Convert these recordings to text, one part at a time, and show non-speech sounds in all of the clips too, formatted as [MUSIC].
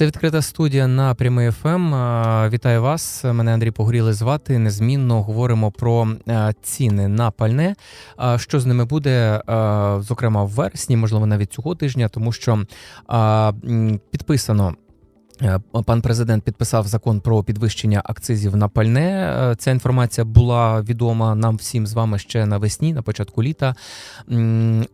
Це відкрита студія на прямий ФМ. Вітаю вас. Мене Андрій Погоріли звати. Незмінно говоримо про е, ціни на пальне. Що з ними буде, е, зокрема в вересні, можливо, навіть цього тижня, тому що підписано. Е, Пан президент підписав закон про підвищення акцизів на пальне. Е, Ця інформація була відома нам всім з вами ще навесні, на початку літа.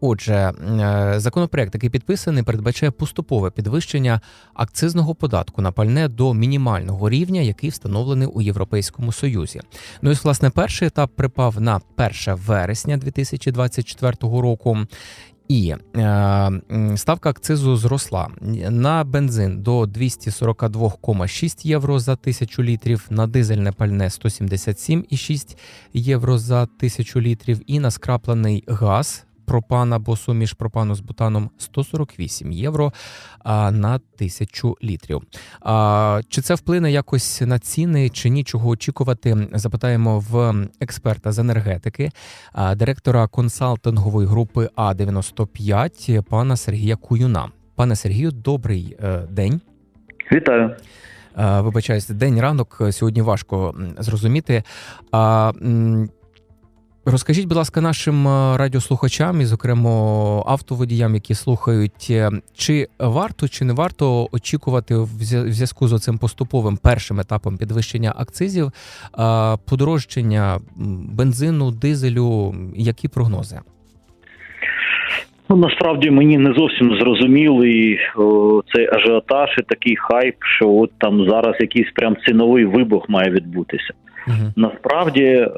Отже, е, законопроект, який підписаний, передбачає поступове підвищення акцизного податку на пальне до мінімального рівня, який встановлений у Європейському Союзі. Ну і власне перший етап припав на 1 вересня 2024 року. І е, ставка акцизу зросла на бензин до 242,6 євро за тисячу літрів, на дизельне пальне 177,6 євро за тисячу літрів, і на скраплений газ. Пропан або суміш пропану з бутаном 148 євро на тисячу літрів. Чи це вплине якось на ціни, чи нічого очікувати? Запитаємо в експерта з енергетики, директора консалтингової групи А 95 пана Сергія Куюна. Пане Сергію, добрий е, день. Вітаю. Е, Вибачаюсь, день ранок сьогодні важко зрозуміти. А розкажіть, будь ласка, нашим е, радіослухачам і, зокрема, автоводіям, які слухають, е, чи варто чи не варто очікувати в зв'язку з цим поступовим першим етапом підвищення акцизів, е, подорожчання бензину, дизелю? Які прогнози? Ну насправді мені не зовсім зрозумілий цей ажіотаж і такий хайп, що от там зараз якийсь прям ціновий вибух має відбутися. Угу. Насправді е,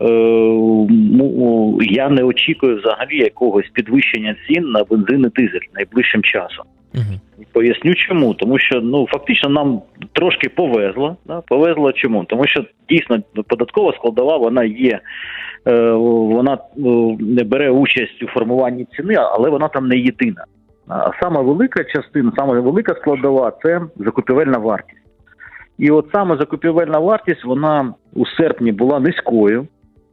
ну, я не очікую взагалі якогось підвищення цін на бензин і дизель найближчим часом. Угу. Поясню чому, тому що ну фактично нам трошки повезло. Да? Повезло чому? Тому що дійсно податкова складова вона є. е, Вона е, не бере участь у формуванні ціни, але вона там не єдина. А саме велика частина, саме велика складова це закупівельна вартість. І от саме закупівельна вартість вона у серпні була низькою,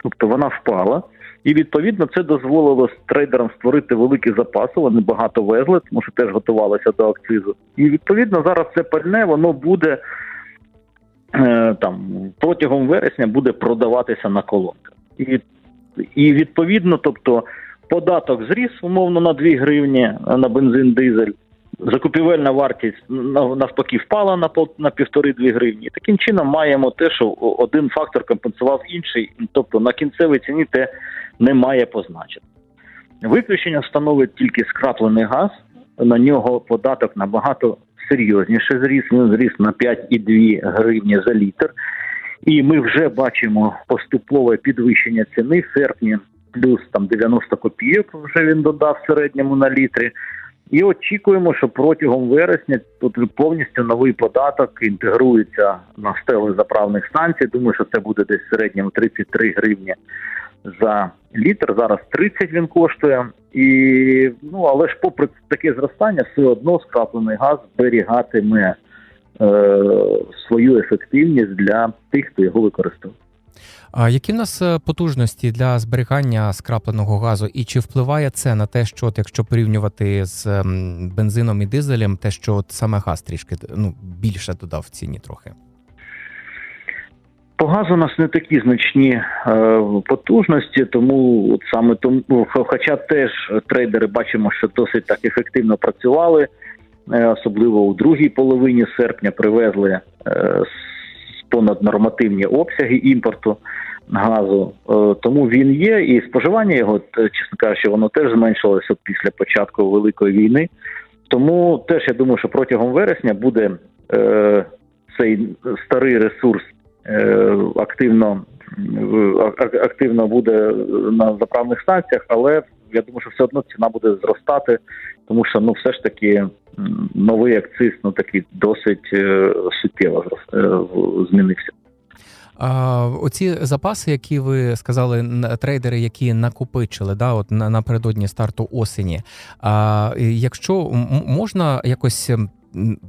тобто вона впала. І відповідно це дозволило трейдерам створити великі запаси. Вони багато везли, тому що теж готувалися до акцизу. І відповідно зараз це пальне воно буде е, там протягом вересня буде продаватися на колонках. І, і відповідно, тобто податок зріс умовно на 2 гривні на бензин дизель. Закупівельна вартість навпаки впала на на півтори-дві гривні. Таким чином маємо те, що один фактор компенсував інший, тобто на кінцевій ціні те не має позначити. Виключення становить тільки скраплений газ. На нього податок набагато серйозніше зріс. Він зріс на 5,2 гривні за літр. І ми вже бачимо поступове підвищення ціни в серпні, плюс там 90 копійок вже він додав середньому на літрі. І очікуємо, що протягом вересня тут повністю новий податок інтегрується на стели заправних станцій. Думаю, що це буде десь в середньому 33 гривні за літр. Зараз 30 він коштує. І ну але ж, попри таке зростання, все одно скраплений газ зберігатиме е, свою ефективність для тих, хто його використовує. А які в нас е, потужності для зберігання скрапленого газу, і чи впливає це на те, що от якщо порівнювати з ем, бензином і дизелем, те, що от саме газ трішки ну більше додав в ціні трохи? По газу у нас не такі значні е, потужності, тому от саме тому, ну, хоча теж трейдери бачимо, що досить так ефективно працювали, е, особливо у другій половині серпня привезли е, понаднормативні обсяги імпорту газу. Е, тому він є, і споживання його, е, чесно кажучи, воно теж зменшилося після початку великої війни. Тому теж я думаю, що протягом вересня буде е, цей старий ресурс е, активно активно буде на заправних станціях, але я думаю, що все одно ціна буде зростати, тому що ну все ж таки новий акциз ну такий досить е, суттєво е, змінився. А, оці запаси, які ви сказали, трейдери, які накопичили, да, от напередодні старту осені. А якщо можна якось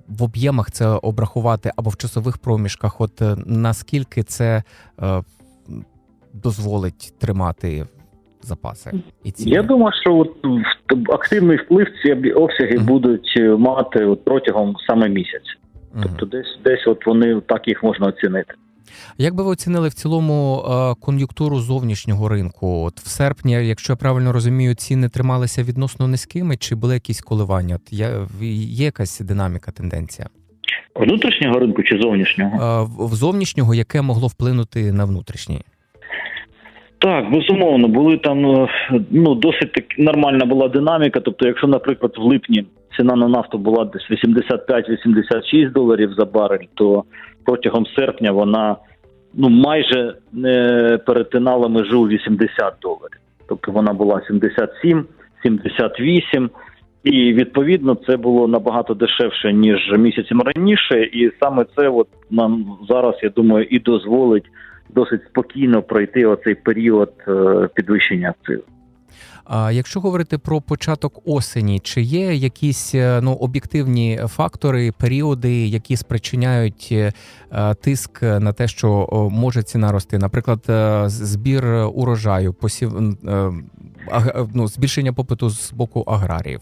в об'ємах це обрахувати або в часових проміжках, от е, наскільки це дозволить тримати запаси і ціни? Я думаю, що от в- активний вплив ці обсяги будуть е, мати от протягом саме місяця. Тобто десь десь от вони так їх можна оцінити. Як би ви оцінили в цілому е, кон'юнктуру зовнішнього ринку? От в серпні, якщо я правильно розумію, ціни трималися відносно низькими, чи були якісь коливання? От є, є якась динаміка, тенденція? Внутрішнього ринку чи зовнішнього? Е, в в зовнішнього, яке могло вплинути на внутрішній? Так, безумовно, були там е, ну досить так нормальна була динаміка. Тобто, якщо, наприклад, в липні ціна на нафту була десь 85-86 доларів за барель, то протягом серпня вона ну майже не перетинала межу 80 доларів. Тобто вона була 77, 78, і відповідно це було набагато дешевше ніж місяцем раніше. І саме це от нам зараз, я думаю, і дозволить досить спокійно пройти оцей період е, підвищення акцизу. А якщо говорити про початок осені, чи є якісь е, ну об'єктивні фактори, періоди, які спричиняють е, тиск на те, що може ціна рости? Наприклад, збір урожаю, посів ну, збільшення попиту з боку аграріїв.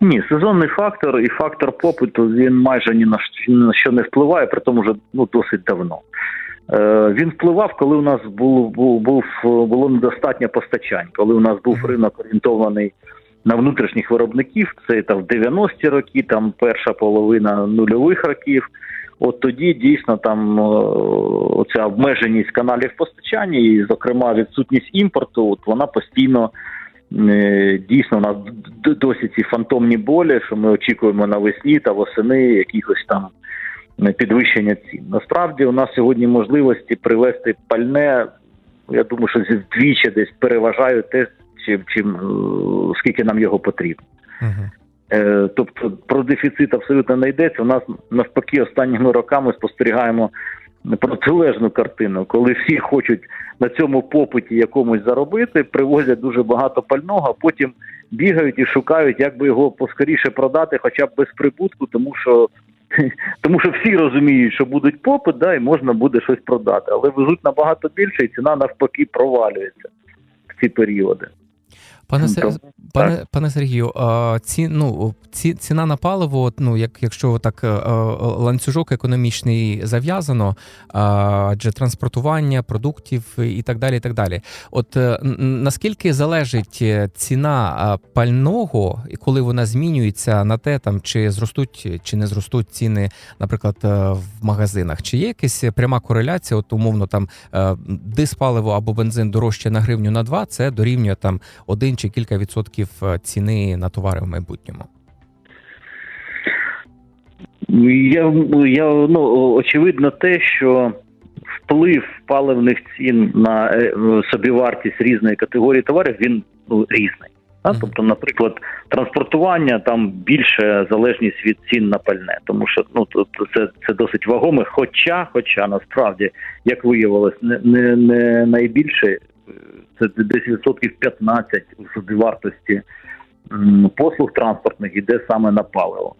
Ні, сезонний фактор і фактор попиту він майже ні на що не впливає, при тому вже ну досить давно. Е, він впливав, коли у нас був, був, був було недостатньо постачань, коли у нас був ринок орієнтований на внутрішніх виробників. Це там в 90-ті роки, там перша половина нульових років. От тоді дійсно там е, оця обмеженість каналів постачання, і, зокрема, відсутність імпорту, от вона постійно е, дійсно у нас досі ці фантомні болі, що ми очікуємо навесні та восени якихось там е, підвищення цін. Насправді у нас сьогодні можливості привести пальне. Я думаю, що вдвічі десь переважають те, чим, чим е, скільки нам його потрібно. Е, Тобто про дефіцит абсолютно не йдеться. У нас навпаки останніми роками спостерігаємо протилежну картину, коли всі хочуть на цьому попиті якомусь заробити, привозять дуже багато пального, а потім бігають і шукають, як би його поскоріше продати, хоча б без прибутку, тому що. [LAUGHS] Тому що всі розуміють, що будуть попит, да, і можна буде щось продати, але везуть набагато більше, і ціна навпаки провалюється в ці періоди. Пане Пане пане Сергію, ці ну ці ціна на паливо, ну як якщо так е, е, ланцюжок економічний зав'язано, адже транспортування продуктів і так далі. і так далі. От е, наскільки залежить ціна пального, і коли вона змінюється на те, там чи зростуть чи не зростуть ціни, наприклад, в магазинах? Чи є якась пряма кореляція? От умовно там диспаливо або бензин дорожче на гривню на два, це дорівнює там один чи кілька відсотків е, ціни на товари в майбутньому. Я, я ну очевидно те, що вплив паливних цін на е, собівартість різної категорії товарів він ну, різний. Да? Тобто, наприклад, транспортування там більше залежність від цін на пальне, тому що ну це, це досить вагоме. Хоча, хоча насправді, як виявилось, не, не, не найбільше це десь відсотків 15 у собівартості послуг транспортних іде саме на паливо.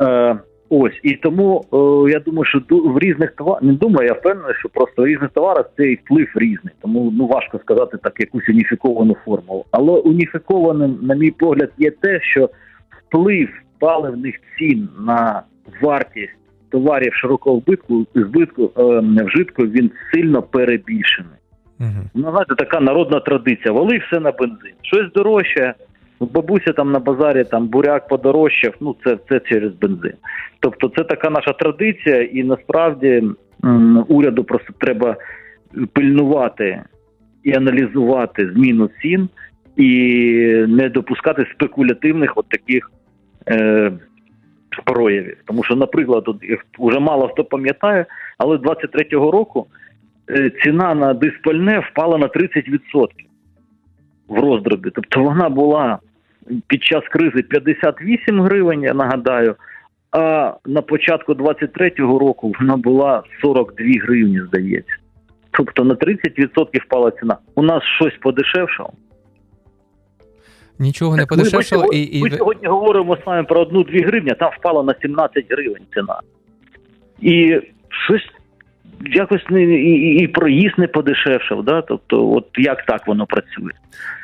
Е, ось і тому е, я думаю, що в різних товарах не думаю, я впевнений, що просто в різних товарах цей вплив різний. Тому ну важко сказати так якусь уніфіковану формулу. Але уніфікованим, на мій погляд, є те, що вплив паливних цін на вартість товарів широкого вбитку збитку е, вжитку він сильно перебільшений. Угу. Ну, знаєте, така народна традиція. Вали все на бензин. Щось дорожче. Бабуся там на базарі там буряк подорожчав, ну це, це через бензин. Тобто це така наша традиція, і насправді м, уряду просто треба пильнувати і аналізувати зміну цін і не допускати спекулятивних от таких е, проявів. Тому що, наприклад, вже мало хто пам'ятає, але 23-го року ціна на диспальне впала на 30% в роздробі. Тобто вона була під час кризи 58 гривень, я нагадаю, а на початку 23-го року вона була 42 гривні, здається. Тобто на 30% впала ціна. У нас щось подешевшало. Нічого не Так ми- подешевшало, ми, і, ми сьогодні говоримо з вами про одну-дві гривні, а там впала на 17 гривень ціна. І щось якось не і, і- проїзд не подешевшав. Да? Тобто, от як так воно працює?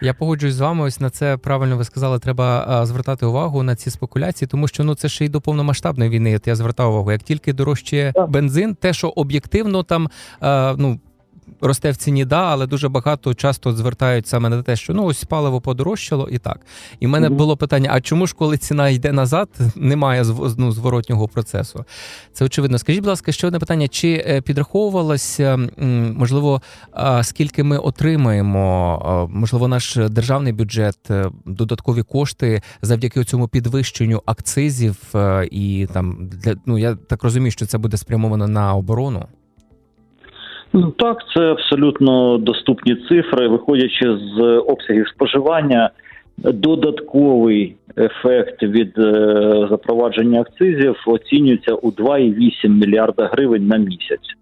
Я погоджуюсь з вами. Ось на це правильно ви сказали. Треба звертати увагу на ці спекуляції, тому що ну це ще й до повномасштабної війни. От я звертав увагу. Як тільки дорожчає бензин, те, що об'єктивно там ну. Росте в ціні, да, але дуже багато часто звертають саме на те, що ну ось паливо подорожчало і так. І в мене Мгм. було питання: а чому ж, коли ціна йде назад, немає ну, зворотнього процесу? Це очевидно. Скажіть, будь ласка, ще одне питання: чи е, підраховувалося можливо, скільки ми отримаємо? Можливо, наш державний бюджет, е, додаткові кошти завдяки цьому підвищенню акцизів е, і там для ну я так розумію, що це буде спрямовано на оборону. Ну так, це абсолютно доступні цифри, виходячи з обсягів споживання. Додатковий ефект від е, запровадження акцизів оцінюється у 2,8 мільярда гривень на місяць.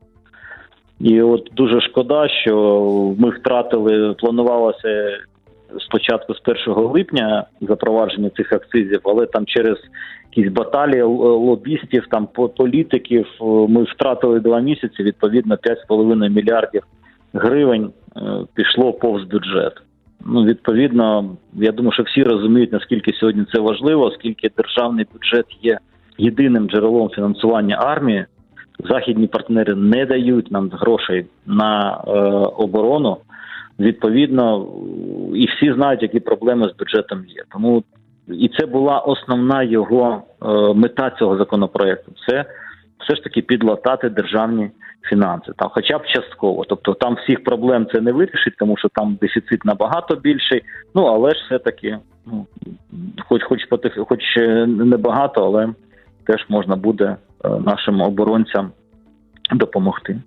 І от дуже шкода, що ми втратили, планувалося спочатку з 1 липня запровадження цих акцизів, але там через якісь баталії лобістів, там по- політиків е, ми втратили два місяці. Відповідно, 5,5 мільярдів гривень е, пішло повз бюджет. Ну, відповідно, я думаю, що всі розуміють, наскільки сьогодні це важливо, оскільки державний бюджет є єдиним джерелом фінансування армії. Західні партнери не дають нам грошей на е, оборону. Відповідно, і всі знають, які проблеми з бюджетом є. Тому і це була основна його е, мета цього законопроекту. Це все ж таки підлатати державні фінанси, там, хоча б частково. Тобто там всіх проблем це не вирішить, тому що там дефіцит набагато більший. Ну але ж все таки, ну хоч хоч потих, хоч небагато, але теж можна буде е, нашим оборонцям допомогти.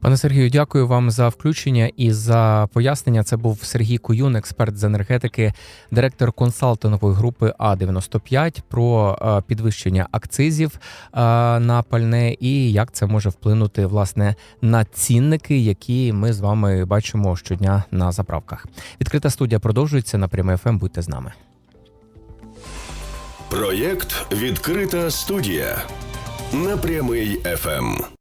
Пане Сергію, дякую вам за включення і за пояснення. Це був Сергій Куюн, експерт з енергетики, директор консалтингової групи А 95 про е, підвищення акцизів е, на пальне і як це може вплинути власне на цінники, які ми з вами бачимо щодня на заправках. Відкрита студія продовжується на прямий ФМ. Будьте з нами. Проєкт Відкрита студія на прямий ФМ.